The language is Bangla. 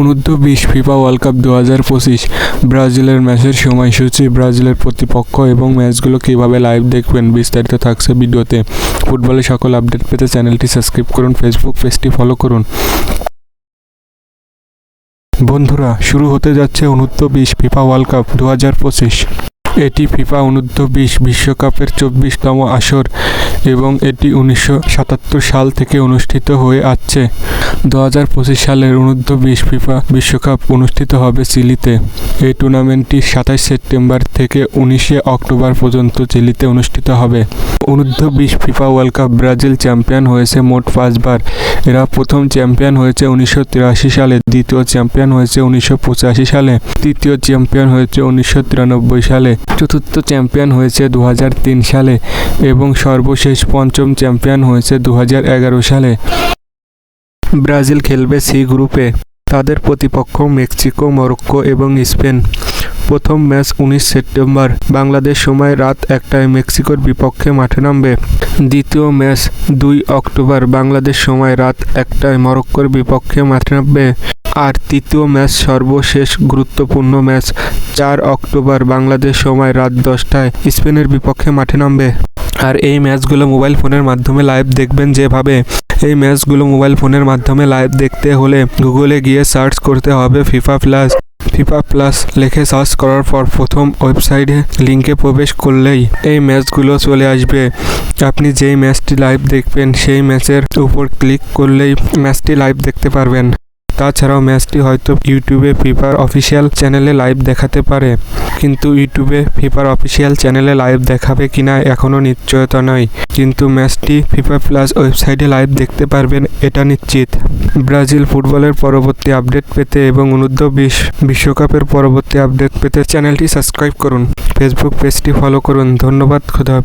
অনূর্ধ্ব বিশ ফিফা ওয়ার্ল্ড কাপ দু হাজার পঁচিশ। ব্রাজিলের ম্যাচের সময়সূচি, ব্রাজিলের প্রতিপক্ষ এবং ম্যাচগুলো কীভাবে লাইভ দেখবেন বিস্তারিত থাকছে ভিডিওতে। ফুটবলের সকল আপডেট পেতে চ্যানেলটি সাবস্ক্রাইব করুন ফেসবুক পেজটি ফলো করুন। বন্ধুরা, শুরু হতে যাচ্ছে অনূর্ধ্ব বিশ ফিফা ওয়ার্ল্ড কাপ দু হাজার পঁচিশ। এটি ফিফা অনূর্ধ্ব বিশ বিশ্বকাপের চব্বিশতম আসর। এবং এটি উনিশশো সাতাত্তর সাল থেকে অনুষ্ঠিত হয়ে আসছে। দু হাজার পঁচিশ সালের অনূর্ধ্ব বিশ ফিফা বিশ্বকাপ অনুষ্ঠিত হবে চিলিতে এই টুর্নামেন্টটি সাতাশ সেপ্টেম্বর থেকে উনিশে অক্টোবর পর্যন্ত চিলিতে অনুষ্ঠিত হবে। অনূর্ধ্ব বিশ FIFA world cup Brazil champion হয়েছে মোট পাঁচবার। এরা প্রথম চ্যাম্পিয়ন হয়েছে উনিশশো তিরাশি সালে, দ্বিতীয় চ্যাম্পিয়ন হয়েছে উনিশশো পঁচাশি সালে, তৃতীয় চ্যাম্পিয়ন হয়েছে উনিশশো তিরানব্বই সালে, চতুর্থ চ্যাম্পিয়ন হয়েছে দু সালে এবং সর্বশেষ পঞ্চম চ্যাম্পিয়ন হয়েছে দু হাজার এগারো সালে। ব্রাজিল খেলবে সি গ্রুপে। তাদের প্রতিপক্ষ মেক্সিকো, মরক্কো এবং স্পেন। প্রথম ম্যাচ উনিশ সেপ্টেম্বর, বাংলাদেশ সময় রাত একটায় মেক্সিকোর বিপক্ষে মাঠে নামবে। দ্বিতীয় ম্যাচ দুই অক্টোবর, বাংলাদেশ সময় রাত একটায় মরক্কোর বিপক্ষে মাঠে নামবে। আর তৃতীয় ম্যাচ সর্বশেষ গুরুত্বপূর্ণ ম্যাচ, চার অক্টোবর, বাংলাদেশ সময় রাত দশটায় স্পেনের বিপক্ষে মাঠে নামবে। আর এই ম্যাচগুলো মোবাইল ফোনের মাধ্যমে লাইভ দেখবেন। যেভাবে এই ম্যাচগুলো মোবাইল ফোনের মাধ্যমে লাইভ দেখতে হলে গুগলে গিয়ে সার্চ করতে হবে ফিফা প্লাস ফিফা প্লাস লিখে সার্চ করার পর প্রথম ওয়েবসাইটে লিঙ্কে প্রবেশ করলেই এই ম্যাচগুলো চলে আসবে। আপনি যেই ম্যাচটি লাইভ দেখবেন, সেই ম্যাচের উপর ক্লিক করলেই ম্যাচটি লাইভ দেখতে পারবেন। তাছাড়াও ম্যাচটি হয়তো ইউটিউবে ফিফার অফিসিয়াল চ্যানেলে লাইভ দেখাতে পারে। কিন্তু ইউটিউবে ফিফার অফিসিয়াল চ্যানেলে লাইভ দেখাবে কিনা এখনও নিশ্চয়তা নয় কিন্তু ম্যাচটি ফিফা প্লাস ওয়েবসাইটে লাইভ দেখতে পারবেন, এটা নিশ্চিত। ব্রাজিল ফুটবলের পরবর্তী আপডেট পেতে এবং অনূর্ধ্ব বিশ বিশ্বকাপের পরবর্তী আপডেট পেতে চ্যানেলটি সাবস্ক্রাইব করুন। ফেসবুক পেজটি ফলো করুন। ধন্যবাদ, খুদা।